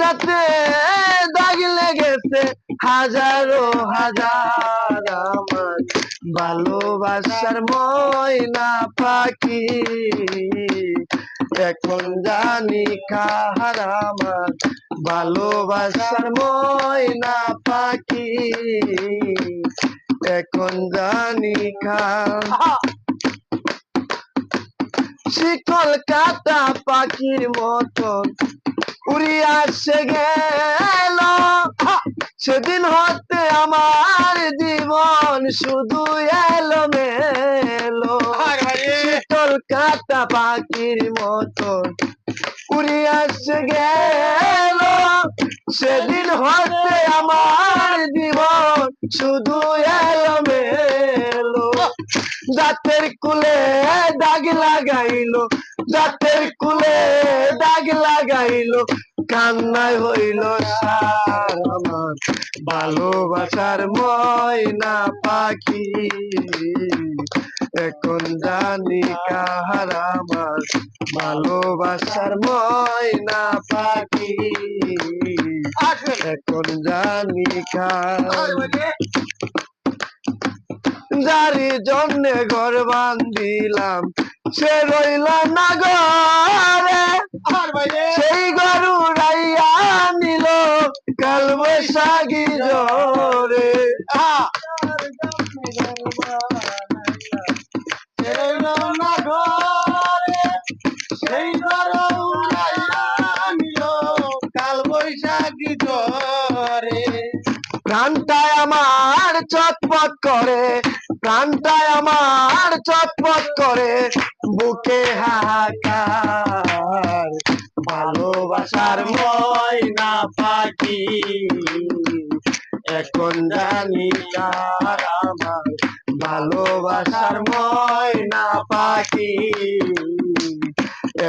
যাতে দাগ লেগেছে হাজারো হাজার আমার ভালোবাসার ময়না পাখি। এখন জানি কাহার আমার ভালোবাসার ময়না পাখি। এখন জানি কার শিকল কাটা পাখির মতন উড়িয়া সে গেল। সেদিন হতে আমার জীবন শুধু এলো মেলো শীতল কাটা পাখির মতন উড়িয়া সে গেল। সেদিন হতে আমার জীবন শুধু এলো মেলো দাঁতের কুলে দাগ লাগাইলো দাঁতের কুলে দাগ লাগাইলো কান্নায় হইল সার আমার ভালোবাসার ময়না পাখি। এখন জানি কাহার আমার ভালোবাসার ময়না পাখি। এখন জানি কার যারি জন্যে ঘর বান্ধিলাম সে রইল না গরু সেই গরু রাইয়া নিল কাল বৈশাখী জোরে প্রাণটায় আমার চটপট করে প্রাণটায় আমার চটপট করে, বুকে হাহাকার। ভালোবাসার ময়না পাখি, এখন জানি কার আমার ভালোবাসার ময়না পাখি,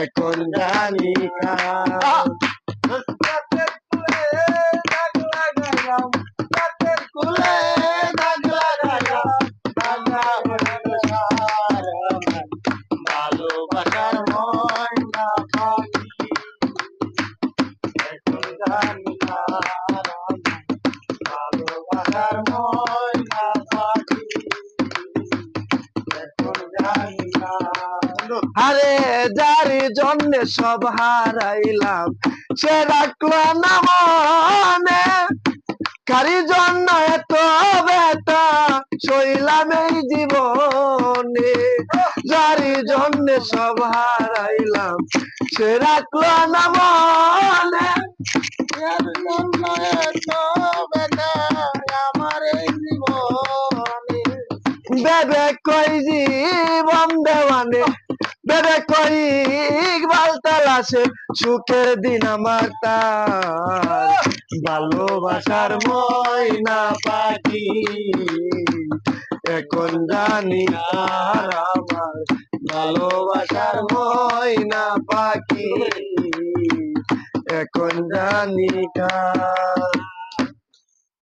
এখন জানি কার আরে যারি জন্য সব হারাইলাম, সে রাখল না কারি জন্য এত ব্যথা, সইলাম এই জীবনে। যারি জন্য সব হারাইলাম, সে রাখল না বেবে কই জীবন দেওয়ানে বেবে কই ইকবাল তালাশে, সুখের দিন আমার তার। ভালোবাসার ময়না পাখি, এখন জানি আর আমার ভালোবাসার ময়না পাখি, এখন জানি কার